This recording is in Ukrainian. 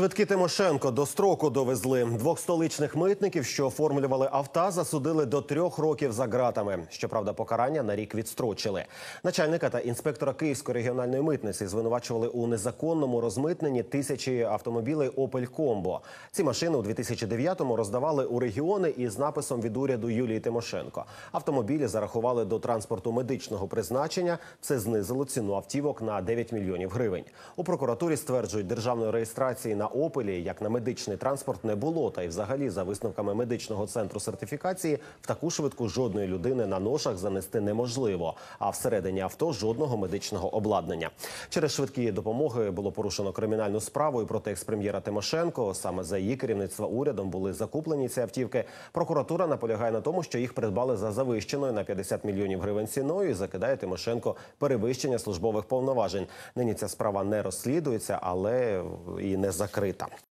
Швидкі Тимошенко до строку довезли. Двох столичних митників, що оформлювали авто, засудили до трьох років за ґратами. Щоправда, покарання на рік відстрочили. Начальника та інспектора Київської регіональної митниці звинувачували у незаконному розмитненні тисячі автомобілей Opel Combo. Ці машини у 2009-му роздавали у регіони із написом від уряду Юлії Тимошенко. Автомобілі зарахували до транспорту медичного призначення. Це знизило ціну автівок на 9 мільйонів гривень. У прокуратурі стверджують, державної реєстрації на опелі як на медичний транспорт не було. Та й взагалі, за висновками медичного центру сертифікації, в таку швидку жодної людини на ношах занести неможливо. А всередині авто жодного медичного обладнання. Через швидкі допомоги було порушено кримінальну справу і проти експрем'єра Тимошенко. Саме за її керівництва урядом були закуплені ці автівки. Прокуратура наполягає на тому, що їх придбали за завищеною на 50 мільйонів гривень ціною і закидає Тимошенко перевищення службових повноважень. Нині ця справа не розслідується, але і не закрита.